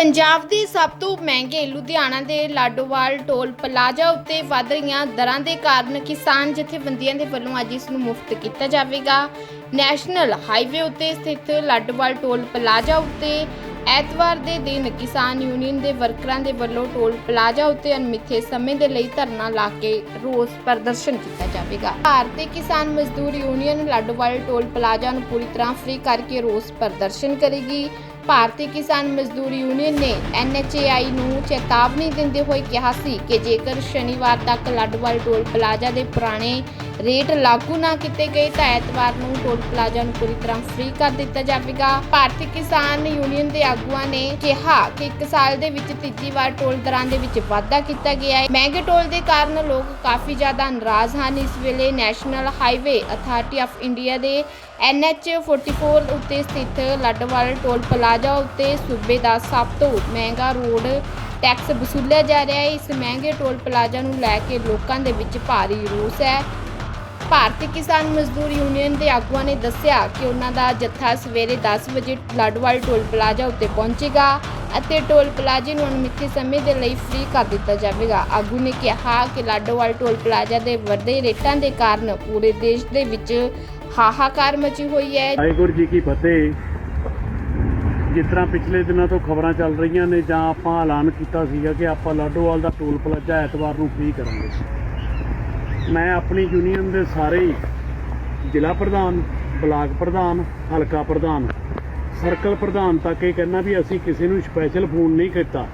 ਪੰਜਾਬ ਦੇ ਸਭ ਤੋਂ ਮਹਿੰਗੇ ਲੁਧਿਆਣਾ ਦੇ ਲਾਡੋਵਾਲ ਟੋਲ ਪਲਾਜ਼ਾ ਉੱਤੇ ਵਧ ਰਹੀਆਂ ਦਰਾਂ ਦੇ ਕਾਰਨ ਕਿਸਾਨ ਜਥੇਬੰਦੀਆਂ ਦੇ ਵੱਲੋਂ ਅੱਜ ਇਸ ਨੂੰ ਮੁਫਤ ਕੀਤਾ ਜਾਵੇਗਾ। ਨੈਸ਼ਨਲ ਹਾਈਵੇ ਉੱਤੇ ਸਥਿਤ ਲਾਡੋਵਾਲ ਟੋਲ ਪਲਾਜ਼ਾ ਉੱਤੇ ਐਤਵਾਰ ਦੇ ਦਿਨ ਕਿਸਾਨ ਯੂਨੀਅਨ ਦੇ ਵਰਕਰਾਂ ਦੇ ਵੱਲੋਂ ਟੋਲ ਪਲਾਜ਼ਾ ਉੱਤੇ ਅਣਮਿੱਥੇ ਸਮੇਂ ਦੇ ਲਈ ਧਰਨਾ ਲਾ ਕੇ ਰੋਸ ਪ੍ਰਦਰਸ਼ਨ ਕੀਤਾ ਜਾਵੇਗਾ। ਭਾਰਤੀ ਕਿਸਾਨ ਮਜ਼ਦੂਰ ਯੂਨੀਅਨ ਲਾਡੋਵਾਲ ਟੋਲ ਪਲਾਜ਼ਾ ਨੂੰ ਪੂਰੀ ਤਰ੍ਹਾਂ ਫ੍ਰੀ ਕਰਕੇ ਰੋਸ ਪ੍ਰਦਰਸ਼ਨ ਕਰੇਗੀ। ਭਾਰਤੀ ਕਿਸਾਨ ਮਜ਼ਦੂਰ ਯੂਨੀਅਨ ਨੇ ਐਨਐਚਏਆਈ ਨੂੰ ਚੇਤਾਵਨੀ ਦਿੰਦੇ ਹੋਏ ਕਿਹਾ ਸੀ ਕਿ ਜੇਕਰ ਸ਼ਨੀਵਾਰ ਤੱਕ ਲਾਡੋਵਾਲ ਟੋਲ ਪਲਾਜ਼ਾ ਦੇ ਪੁਰਾਣੇ ਰੇਟ ਲਾਗੂ ਨਾ ਕੀਤੇ ਗਏ ਤਾਂ ਐਤਵਾਰ ਨੂੰ ਟੋਲ ਪਲਾਜ਼ਾ ਨੂੰ ਪੂਰੀ ਤਰ੍ਹਾਂ ਫ੍ਰੀ ਕਰ ਦਿੱਤਾ ਜਾਵੇਗਾ। ਭਾਰਤੀ ਕਿਸਾਨ ਯੂਨੀਅਨ ਦੇ ਆਗੂਆਂ ਨੇ ਕਿਹਾ ਕਿ ਇੱਕ ਸਾਲ ਦੇ ਵਿੱਚ ਤੀਜੀ ਵਾਰ ਟੋਲ ਦਰਾਂ ਦੇ ਵਿੱਚ ਵਾਧਾ ਕੀਤਾ ਗਿਆ ਹੈ। ਮਹਿੰਗੇ ਟੋਲ ਦੇ ਕਾਰਨ ਲੋਕ ਕਾਫੀ ਜ਼ਿਆਦਾ ਨਾਰਾਜ਼ ਹਨ। ਇਸ ਵੇਲੇ national highway authority of India ਦੇ NH 44 ਉੱਤੇ ਸਥਿਤ ਲੱਡਵਾਲ ਟੋਲ ਪਲਾਜ਼ਾ ਉੱਤੇ ਸੂਬੇ ਦਾ ਸਭ ਤੋਂ ਮਹਿੰਗਾ ਰੋਡ ਟੈਕਸ ਵਸੂਲਿਆ ਜਾ ਰਿਹਾ ਹੈ। ਇਸ ਮਹਿੰਗੇ ਟੋਲ ਪਲਾਜ਼ਾ ਨੂੰ ਲੈ ਕੇ ਲੋਕਾਂ ਦੇ ਵਿੱਚ ਭਾਰੀ ਰੋਸ ਹੈ। ਭਾਰਤੀ ਕਿਸਾਨ ਮਜ਼ਦੂਰ ਯੂਨੀਅਨ ਦੇ ਆਗੂਆਂ ਨੇ ਦੱਸਿਆ ਕਿ ਉਹਨਾਂ ਦਾ ਜੱਥਾ ਸਵੇਰੇ 10 ਵਜੇ ਲਾਡੋਵਾਲ ਟੋਲ ਪਲਾਜ਼ਾ ਉੱਤੇ ਪਹੁੰਚੇਗਾ ਅਤੇ ਟੋਲ ਪਲਾਜ਼ੇ ਨੂੰ ਅਣਮਿੱਥੇ ਸਮੇਂ ਦੇ ਲਈ ਫ੍ਰੀ ਕਰ ਦਿੱਤਾ ਜਾਵੇਗਾ। ਆਗੂ ਨੇ ਕਿਹਾ ਕਿ ਲਾਡੋਵਾਲ ਟੋਲ ਪਲਾਜ਼ਾ ਦੇ ਵੱਡੇ ਰੇਟਾਂ ਦੇ ਕਾਰਨ ਪੂਰੇ ਦੇਸ਼ ਦੇ ਵਿੱਚ ਹਾਹਾਕਾਰ ਮਚੀ ਹੋਈ ਹੈ। ਵਾਹਿਗੁਰੂ ਜੀ ਕੀ ਫਤਿਹ। ਜਿਸ ਤਰ੍ਹਾਂ ਪਿਛਲੇ ਦਿਨਾਂ ਤੋਂ ਖਬਰਾਂ ਚੱਲ ਰਹੀਆਂ ਨੇ, ਜਾਂ ਆਪਾਂ ਐਲਾਨ ਕੀਤਾ ਸੀਗਾ ਕਿ ਆਪਾਂ ਲਾਡੋਵਾਲ ਦਾ ਟੋਲ ਪਲਾਜ਼ਾ ਐਤਵਾਰ ਨੂੰ ਫ੍ਰੀ ਕਰਾਂਗੇ। ਮੈਂ ਆਪਣੀ ਯੂਨੀਅਨ ਦੇ ਸਾਰੇ ਜ਼ਿਲ੍ਹਾ ਪ੍ਰਧਾਨ, ਬਲਾਕ ਪ੍ਰਧਾਨ, ਹਲਕਾ ਪ੍ਰਧਾਨ ਸਰਕਲ ਪ੍ਰਧਾਨ ਤੱਕ ਇਹ ਕਹਿਣਾ ਵੀ ਅਸੀਂ ਕਿਸੇ ਨੂੰ ਸਪੈਸ਼ਲ ਫੋਨ ਨਹੀਂ ਕੀਤਾ।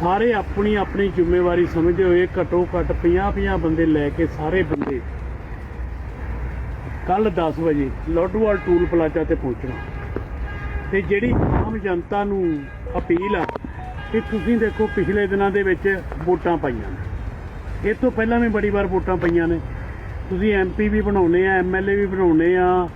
ਸਾਰੇ ਆਪਣੀ ਆਪਣੀ ਜ਼ਿੰਮੇਵਾਰੀ ਸਮਝਦੇ ਹੋਏ ਘੱਟੋ ਘੱਟ 50-50 ਬੰਦੇ ਲੈ ਕੇ ਸਾਰੇ ਬੰਦੇ ਕੱਲ 10 ਵਜੇ ਲੋਡੋਵਾਲ ਟੂਲ ਪਲਾਜ਼ਾ ਤੇ ਪਹੁੰਚਣਾ। ਤੇ ਜਿਹੜੀ ਆਮ ਜਨਤਾ ਨੂੰ ਅਪੀਲ ਆ ਕਿ ਤੁਸੀਂ ਦੇਖੋ ਪਿਛਲੇ ਦਿਨਾਂ ਦੇ ਵਿੱਚ ਵੋਟਾਂ ਪਾਈਆਂ ਨੇ। ਇਹ ਤੋਂ ਪਹਿਲਾਂ ਵੀ ਬੜੀ ਵਾਰ ਵੋਟਾਂ ਪਈਆਂ ਨੇ। ਤੁਸੀਂ ਐਮਪੀ ਵੀ ਬਣਾਉਨੇ ਆ ਐਮਐਲਏ ਵੀ ਬਣਾਉਨੇ ਆ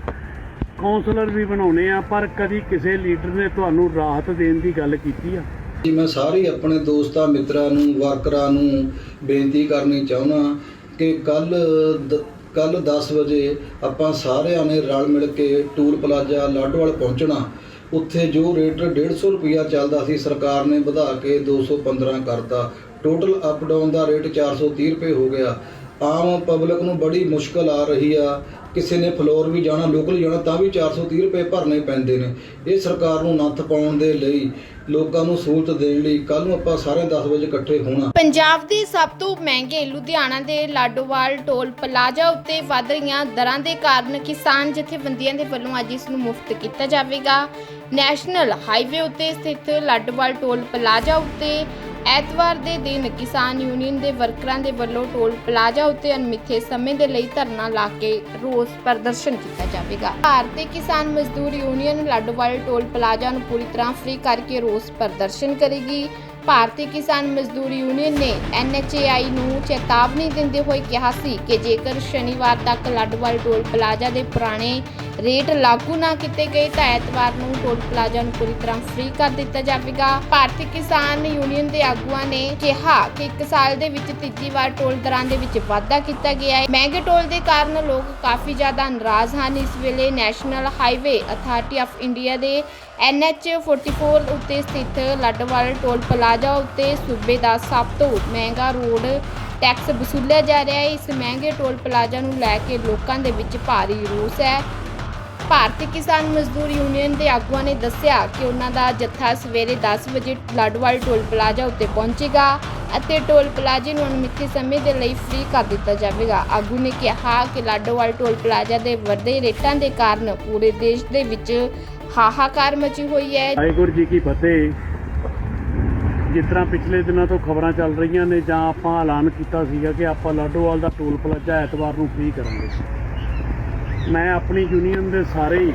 ਕਾਉਂਸਲਰ ਵੀ ਬਣਾਉਨੇ ਆ, ਪਰ ਕਦੀ ਕਿਸੇ ਲੀਡਰ ਨੇ ਤੁਹਾਨੂੰ ਰਾਹਤ ਦੇਣ ਦੀ ਗੱਲ ਕੀਤੀ ਆ? ਜੀ, ਮੈਂ ਸਾਰੇ ਆਪਣੇ ਦੋਸਤਾਂ, ਮਿੱਤਰਾਂ ਨੂੰ, ਵਰਕਰਾਂ ਨੂੰ ਬੇਨਤੀ ਕਰਨੀ ਚਾਹੁੰਦਾ ਕਿ ਕੱਲ ਕੱਲ 10 ਵਜੇ ਆਪਾਂ ਸਾਰਿਆਂ ਨੇ ਰਲ ਮਿਲ ਕੇ ਟੂਲ ਪਲਾਜ਼ਾ ਲਾਡੋਵਾਲ ਪਹੁੰਚਣਾ। ਉੱਥੇ ਜੋ ਰੇਟ 150 ਰੁਪਿਆ ਚੱਲਦਾ ਸੀ, ਸਰਕਾਰ ਨੇ ਵਧਾ ਕੇ 215 ਕਰਤਾ। ਟੋਟਲ ਅਪ ਡਾਊਨ ਦਾ ਰੇਟ 430 ਰੁਪਏ ਹੋ ਗਿਆ। ਆਮ ਪਬਲਿਕ ਨੂੰ ਬੜੀ ਮੁਸ਼ਕਲ ਆ ਰਹੀ ਆ। ਕਿਸੇ ਨੇ ਫਲੋਰ ਵੀ ਜਾਣਾ ਲੋਕਲ ਜਾਣਾ, ਤਾਂ ਵੀ 430 ਰੁਪਏ ਭਰਨੇ ਪੈਂਦੇ ਨੇ। ਇਹ ਸਰਕਾਰ ਨੂੰ ਨੱਥ ਪਾਉਣ ਦੇ ਲਈ ਲੋਕਾਂ ਨੂੰ ਸਹੂਲਤ ਦੇਣ ਲਈ ਕੱਲ ਨੂੰ ਆਪਾਂ ਸਾਰੇ 10 ਵਜੇ ਇਕੱਠੇ ਹੋਣਾ। ਪੰਜਾਬ ਦੇ ਸਭ ਤੋਂ ਮਹਿੰਗੇ ਲੁਧਿਆਣਾ ਦੇ ਲਾਡੋਵਾਲ ਟੋਲ ਪਲਾਜ਼ਾ ਉੱਤੇ ਵਧ ਰਹੀਆਂ ਦਰਾਂ ਦੇ ਕਾਰਨ ਕਿਸਾਨ ਜਥੇਬੰਦੀਆਂ ਦੇ ਵੱਲੋਂ ਅੱਜ ਇਸ ਨੂੰ ਮੁਫਤ ਕੀਤਾ ਜਾਵੇਗਾ। ਨੈਸ਼ਨਲ ਹਾਈਵੇ ਉੱਤੇ ਸਥਿਤ ਲਾਡੋਵਾਲ ਟੋਲ ਪਲਾਜ਼ਾ ਉੱਤੇ ਐਤਵਾਰ ਦੇ ਦਿਨ ਕਿਸਾਨ ਯੂਨੀਅਨ ਦੇ ਵਰਕਰਾਂ ਦੇ ਵੱਲੋਂ ਟੋਲ ਪਲਾਜ਼ਾ ਉੱਤੇ ਅਣਮਿੱਥੇ ਸਮੇਂ ਦੇ ਲਈ ਧਰਨਾ ਲਾ ਕੇ ਰੋਸ ਪ੍ਰਦਰਸ਼ਨ ਕੀਤਾ ਜਾਵੇਗਾ। ਭਾਰਤੀ ਕਿਸਾਨ ਮਜ਼ਦੂਰ ਯੂਨੀਅਨ ਲਾਡੋਵਾਲ ਟੋਲ ਪਲਾਜ਼ਾ ਨੂੰ ਪੂਰੀ ਤਰ੍ਹਾਂ ਫ੍ਰੀ ਕਰਕੇ ਰੋਸ ਪ੍ਰਦਰਸ਼ਨ ਕਰੇਗੀ। ਭਾਰਤੀ ਕਿਸਾਨ ਮਜ਼ਦੂਰ ਯੂਨੀਅਨ ਨੇ ਐਨਐਚਏਆਈ ਨੂੰ ਚੇਤਾਵਨੀ ਦਿੰਦੇ ਹੋਏ ਕਿਹਾ ਸੀ ਕਿ ਜੇਕਰ ਸ਼ਨੀਵਾਰ ਤੱਕ ਲਾਡੋਵਾਲ ਟੋਲ ਪਲਾਜ਼ਾ ਦੇ ਪੁਰਾਣੇ ਰੇਟ ਲਾਗੂ ਨਾ ਕੀਤੇ ਗਏ ਤਾਂ ਐਤਵਾਰ ਨੂੰ ਟੋਲ ਪਲਾਜ਼ਾ ਨੂੰ ਪੂਰੀ ਤਰ੍ਹਾਂ ਫ੍ਰੀ ਕਰ ਦਿੱਤਾ ਜਾਵੇਗਾ। ਭਾਰਤੀ ਕਿਸਾਨ ਯੂਨੀਅਨ ਦੇ ਆਗੂਆਂ ਨੇ ਕਿਹਾ ਕਿ ਇੱਕ ਸਾਲ ਦੇ ਵਿੱਚ ਤੀਜੀ ਵਾਰ ਟੋਲ ਦਰਾਂ ਦੇ ਵਿੱਚ ਵਾਧਾ ਕੀਤਾ ਗਿਆ ਹੈ। ਮਹਿੰਗੇ ਟੋਲ ਦੇ ਕਾਰਨ ਲੋਕ ਕਾਫੀ ਜ਼ਿਆਦਾ ਨਾਰਾਜ਼ ਹਨ। ਇਸ ਵੇਲੇ national highway authority of India ਦੇ NH 44 ਉੱਤੇ ਸਥਿਤ ਲੱਡਵਾਲ ਟੋਲ ਪਲਾਜ਼ਾ ਉੱਤੇ ਸੂਬੇ ਦਾ ਸਭ ਤੋਂ ਮਹਿੰਗਾ ਰੋਡ ਟੈਕਸ ਵਸੂਲਿਆ ਜਾ ਰਿਹਾ ਹੈ। ਇਸ ਮਹਿੰਗੇ ਟੋਲ ਪਲਾਜ਼ਾ ਨੂੰ ਲੈ ਕੇ ਲੋਕਾਂ ਦੇ ਵਿੱਚ ਭਾਰੀ ਰੋਸ ਹੈ। ਭਾਰਤੀ ਕਿਸਾਨ ਮਜ਼ਦੂਰ ਯੂਨੀਅਨ ਦੇ ਆਗੂਆਂ ਨੇ ਦੱਸਿਆ ਕਿ ਉਹਨਾਂ ਦਾ ਜੱਥਾ ਸਵੇਰੇ 10 ਵਜੇ ਲਾਡੋਵਾਲ ਟੋਲ ਪਲਾਜ਼ਾ ਉੱਤੇ ਪਹੁੰਚੇਗਾ ਅਤੇ ਟੋਲ ਪਲਾਜ਼ੇ ਨੂੰ ਅਣਮਿੱਥੇ ਸਮੇਂ ਦੇ ਲਈ ਫ੍ਰੀ ਕਰ ਦਿੱਤਾ ਜਾਵੇਗਾ। ਆਗੂ ਨੇ ਕਿਹਾ ਕਿ ਲਾਡੋਵਾਲ ਟੋਲ ਪਲਾਜ਼ਾ ਦੇ ਵੱਡੇ ਰੇਟਾਂ ਦੇ ਕਾਰਨ ਪੂਰੇ ਦੇਸ਼ ਦੇ ਵਿੱਚ ਹਾਹਾਕਾਰ ਮਚੀ ਹੋਈ ਹੈ। ਵਾਹਿਗੁਰੂ ਜੀ ਕੀ ਫਤਿਹ। ਜਿਸ ਤਰ੍ਹਾਂ ਪਿਛਲੇ ਦਿਨਾਂ ਤੋਂ ਖਬਰਾਂ ਚੱਲ ਰਹੀਆਂ ਨੇ ਜਾਂ ਆਪਾਂ ਐਲਾਨ ਕੀਤਾ ਸੀਗਾ ਕਿ ਆਪਾਂ ਲਾਡੋਵਾਲ ਦਾ ਟੋਲ ਪਲਾਜ਼ਾ ਐਤਵਾਰ ਨੂੰ ਫ੍ਰੀ ਕਰਾਂਗੇ। ਮੈਂ ਆਪਣੀ ਯੂਨੀਅਨ ਦੇ ਸਾਰੇ ਹੀ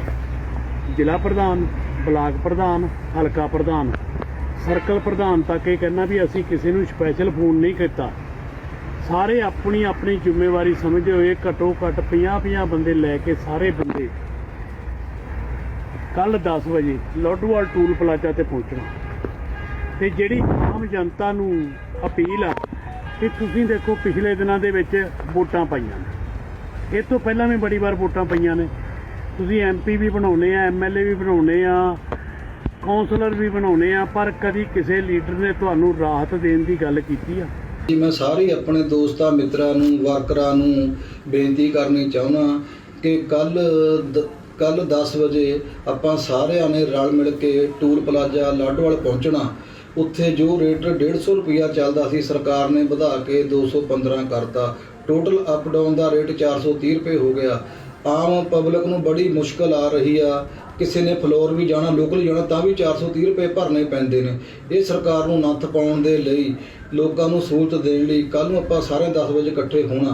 ਜ਼ਿਲ੍ਹਾ ਪ੍ਰਧਾਨ, ਬਲਾਕ ਪ੍ਰਧਾਨ, ਹਲਕਾ ਪ੍ਰਧਾਨ, ਸਰਕਲ ਪ੍ਰਧਾਨ ਤੱਕ ਇਹ ਕਹਿਣਾ ਵੀ ਅਸੀਂ ਕਿਸੇ ਨੂੰ ਸਪੈਸ਼ਲ ਫੋਨ ਨਹੀਂ ਕੀਤਾ। ਸਾਰੇ ਆਪਣੀ ਆਪਣੀ ਜ਼ਿੰਮੇਵਾਰੀ ਸਮਝਦੇ ਹੋਏ ਘੱਟੋ ਘੱਟ 50-50 ਬੰਦੇ ਲੈ ਕੇ ਸਾਰੇ ਬੰਦੇ ਕੱਲ 10 ਵਜੇ ਲੋਡੋਵਾਲ ਟੂਲ ਪਲਾਜ਼ਾ ਤੇ ਪਹੁੰਚਣਾ। ਤੇ ਜਿਹੜੀ ਆਮ ਜਨਤਾ ਨੂੰ ਅਪੀਲ ਆ ਕਿ ਤੁਸੀਂ ਦੇਖੋ ਪਿਛਲੇ ਦਿਨਾਂ ਦੇ ਵਿੱਚ ਵੋਟਾਂ ਪਾਈਆਂ ਇਹ ਤੋਂ ਪਹਿਲਾਂ ਵੀ ਬੜੀ ਵਾਰ ਵੋਟਾਂ ਪਈਆਂ ਨੇ। ਤੁਸੀਂ ਐਮਪੀ ਵੀ ਬਣਾਉਨੇ ਆ ਐਮਐਲਏ ਵੀ ਬਣਾਉਨੇ ਆ ਕਾਉਂਸਲਰ ਵੀ ਬਣਾਉਣੇ ਆ, ਪਰ ਕਦੀ ਕਿਸੇ ਲੀਡਰ ਨੇ ਤੁਹਾਨੂੰ ਰਾਹਤ ਦੇਣ ਦੀ ਗੱਲ ਕੀਤੀ ਆ? ਜੀ, ਮੈਂ ਸਾਰੇ ਆਪਣੇ ਦੋਸਤਾਂ, ਮਿੱਤਰਾਂ ਨੂੰ, ਵਰਕਰਾਂ ਨੂੰ ਬੇਨਤੀ ਕਰਨੀ ਚਾਹੁੰਦਾ ਕਿ ਕੱਲ ਕੱਲ 10 ਵਜੇ ਆਪਾਂ ਸਾਰਿਆਂ ਨੇ ਰਲ ਮਿਲ ਕੇ ਟੂਲ ਪਲਾਜ਼ਾ ਲਾਡੋਵਾਲ ਪਹੁੰਚਣਾ। ਉੱਥੇ ਜੋ ਰੇਟ 150 ਰੁਪਿਆ ਚੱਲਦਾ ਸੀ, ਸਰਕਾਰ ਨੇ ਵਧਾ ਕੇ 215 ਕਰਤਾ। ਟੋਟਲ ਅਪ ਡਾਊਨ ਦਾ ਰੇਟ 430 ਰੁਪਏ ਹੋ ਗਿਆ। ਆਮ ਪਬਲਿਕ ਨੂੰ ਬੜੀ ਮੁਸ਼ਕਲ ਆ ਰਹੀ ਆ। ਕਿਸੇ ਨੇ ਫਲੋਰ ਵੀ ਜਾਣਾ ਲੋਕਲ ਜਾਣਾ, ਤਾਂ ਵੀ 430 ਰੁਪਏ ਭਰਨੇ ਪੈਂਦੇ ਨੇ। ਇਹ ਸਰਕਾਰ ਨੂੰ ਨੱਥ ਪਾਉਣ ਦੇ ਲਈ ਲੋਕਾਂ ਨੂੰ ਸਹੂਲਤ ਦੇਣ ਲਈ ਕੱਲ ਨੂੰ ਆਪਾਂ ਸਾਰੇ 10 ਵਜੇ ਇਕੱਠੇ ਹੋਣਾ।